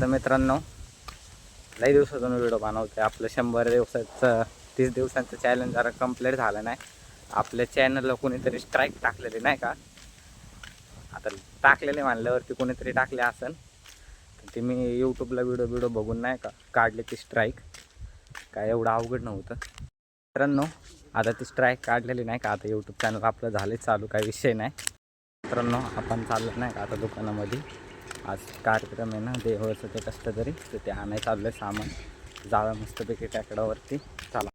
तर मित्रांनो लई दिवसातून व्हिडिओ बनवते आपलं शंभर दिवसाचं तीस दिवसांचं चॅलेंज जरा कंप्लीट झालं नाही. आपल्या चॅनलला कोणीतरी स्ट्राईक टाकलेली नाही का? आता टाकलेले म्हणल्यावरती कोणीतरी टाकले असेल तर ते मी यूट्यूबला व्हिडिओ व्हिडिओ बघून नाही का काढले ती स्ट्राईक काय एवढं अवघड नव्हतं. मित्रांनो आता ती स्ट्राईक काढलेली नाही का आता यूट्यूब चॅनल आपलं झाले चालू काही विषय नाही. मित्रांनो आपण चाललं नाही का आता दुकानामध्ये. आज कार्यक्रम आहे ना देवाचं ते कसं तरी. तर ते आणायला चाललं आहे सामान. जावं मस्तपैकी टॅकडावरती चला.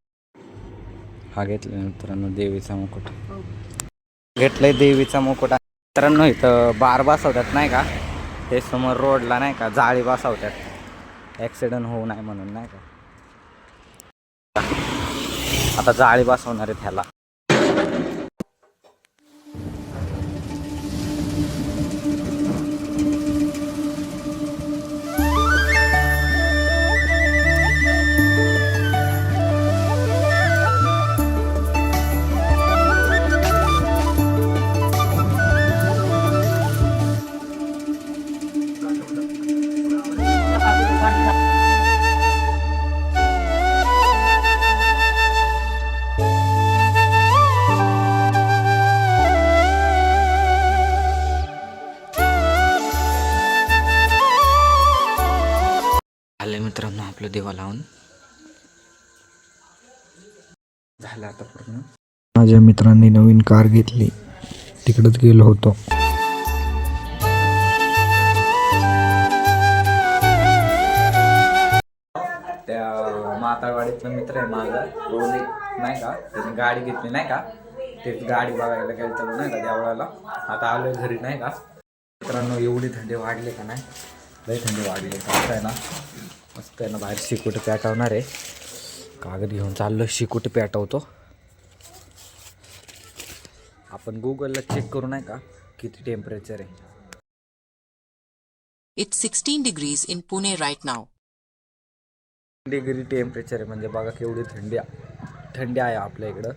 हा घेतला मित्रांनो देवीचा मुकुट. घेतलंय देवीचा मुकुट. मित्रांनो इथं बार बसवतात नाही का? ते समोर रोडला नाही का? जाळी बसवतात. ॲक्सिडेंट होऊ नये म्हणून नाही का? आता जाळी बसवणार आहे त्याला आले मित्रांनो आपलं देवा लावून. झालं आता पूर्ण. माझ्या मित्रांनी नवीन कार घेतली. तिकडच गेलो होतो. त्या माताळवाडीतला मित्र आहे माझा. रोजी नाही का? त्याने गाडी घेतली नाही का? तेच गाडी बघायला गेलं तर नाही का देवळाला? आता आलोय घरी नाही का? मित्रांनो एवढी थंडी वाढली का नाही? लई थंडी वाढली. का असं आहे ना? मस्त आहे ना बाहेर शिकुट पेटवणार आहे. कागद घेऊन चाललो शिकुट पेटवतो. आपण गुगलला चेक करू नाही का? किती टेम्परेचर आहे? It's 16 degrees in Pune right now. Degree temperature आहे. म्हणजे बघा केवढी थंडी थंडी आहे आपल्या इकडं.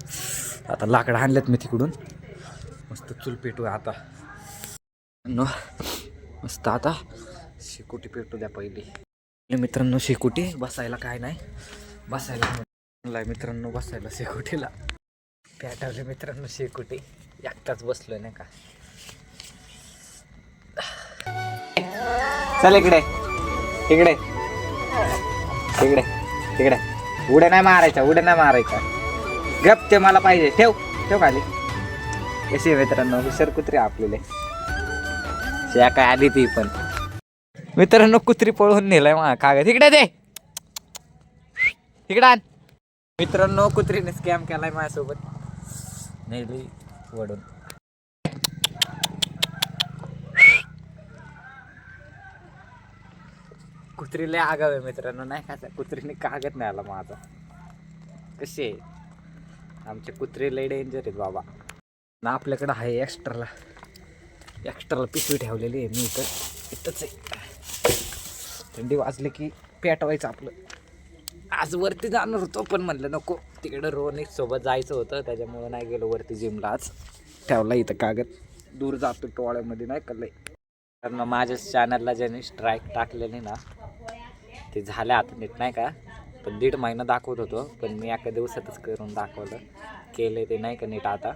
आता लाकडं आणलेत मी तिकडून. मस्त चूल पेटू आता. मस्त आता. शेकोटी पेटू द्या पहिली. मित्रांनो शेकोटी बसायला काय नाही. बसायला म्हणलाय मित्रांनो बसायला शेकोटीला. पेटवले मित्रांनो शेकोटी. एकटाच बसलोय नाही का? चल इकडे. इकडे. इकडे. इकडे. उड्या नाही मारायच्या उड्या नाही मारायचा गप ते मला पाहिजे. ठेव. ठेव खाली. कसे मित्रांनो? हुशार कुत्री आपलेले. काय आली ती पण. मित्रांनो कुत्री पळून नेलाय मा कागद. इकडे दे. इकडे आण. मित्रांनो कुत्रीने स्कॅम केलाय माझ्यासोबत. नेली वडून. कुत्रीला आगाव आहे मित्रांनो नाही का? कुत्रीने कागद नाही आला माझा. कसे आहे? आमचे कुत्रे डेंजर आहेत बाबा. ना आपल्याकडं आहे एक्स्ट्राला एक्स्ट्राला पिशवी ठेवलेली आहे मी इथं. इथंच आहे. थंडी वाजली की पेटवायचं आपलं. आज वरती जाणार होतो पण म्हणलं नको. तिकडं रोनिक सोबत जायचं होतं त्याच्यामुळं नाही गेलो वरती जिमला आज. ठेवला इथं कागद. दूर जातो टोळ्यामध्ये नाही का लय? कारण माझ्या चॅनलला ज्याने स्ट्राईक टाकलेली ना ते झाले आता नीट नाही का? पण दीड महिना दाखवत होतो पण मी एका दिवसातच करून दाखवलं. केलं ते नाही का नीट आता?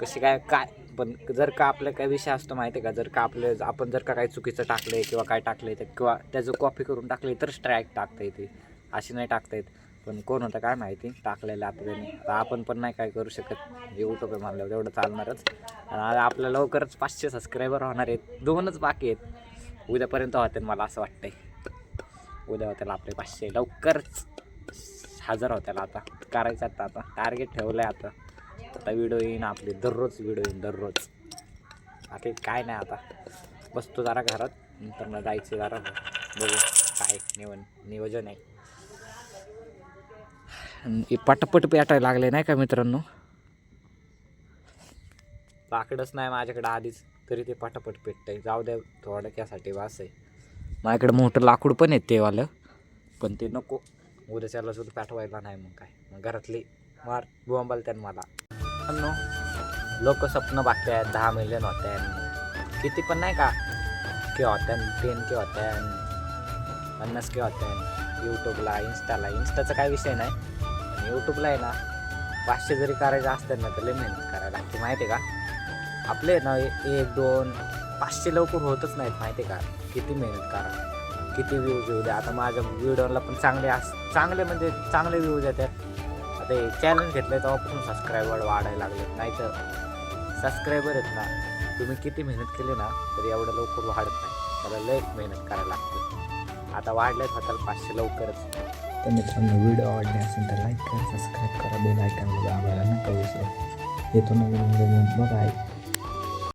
कशी काय काय पण जर का आपलं काय विषय असतो माहिती आहे का जर का आपलं आपण जर का काही चुकीचं टाकलं किंवा काय टाकलं तर किंवा त्याचं कॉपी करून टाकले तर स्ट्राईक टाकता येते. अशी नाही टाकता येत. पण कोण होतं काय माहिती टाकलेलं आता त्यांनी. आता आपण पण नाही काय करू शकत. यूट्यूब उठोपे मानल्यावर तेवढं चालणारच. आणि आता आपल्या लवकरच पाचशे सबस्क्रायबर होणार आहेत. दोनच बाकी आहेत. उद्यापर्यंत होते मला असं वाटतंय. उद्या होत्याला आपले पाचशे. लवकरच हजर होत्याला आता. करायचं आता. आता. टार्गेट ठेवलं आहे आता. आता व्हिडिओ येईन आपली दररोज व्हिडिओ येईन दररोज. बाकी काय नाही आता. बसतो जरा घरात नंतर मग जायचं जरा बघू काय निवन नियोजन आहे. आणि पटपट पेटायला लागले नाही का मित्रांनो? लाकडच नाही माझ्याकडे आधीच तरी ते पटापट पेटतंय. जाऊ द्या थोडक्यासाठी वास आहे. माझ्याकडे मोठं लाकूड पण आहे तेवालं पण ते नको. उद्याच्याला सुद्धा पाठवायला नाही मग काय. मग घरातली मार बोंबाल त्यानं मला. लोक स्वप्न बघतायत दहा मिलियन होत्यान. किती पण नाही का? के होत्यान टेन के होत्यान पन्नास के होते यूट्यूबला इन्स्टाला इन्स्टाचा काय विषय नाही. आणि यूट्यूबला आहे ना पाचशे जरी करायचं असतं ना तर लय मेहनत करायला लागते माहिती आहे का? आपले ना एक दोन पाचशे लवकर होतच नाहीत माहिती आहे का? किती मेहनत करा किती व्ह्यूज येऊ द्या. आता माझ्या व्हिडिओला पण चांगले अस चांगले म्हणजे चांगले व्ह्यूज येतात ते चॅनल चॅलेंज घेतलं आहे तेव्हापासून सबस्क्रायबर वाढायला लागले नाही तर सबस्क्रायबर आहेत ना तुम्ही किती मेहनत केली ना तरी एवढं लवकर वाढत नाही. त्याला लय मेहनत करायला लागते. आता वाढलेत होताल पाचशे लवकरच. तर मित्रांनो व्हिडिओ आवडले असेल तर लाईक करा सबस्क्राईब करा बेल आयकॉनला दाबायला नका विसरू. येतो नवीन व्हिडिओ बघा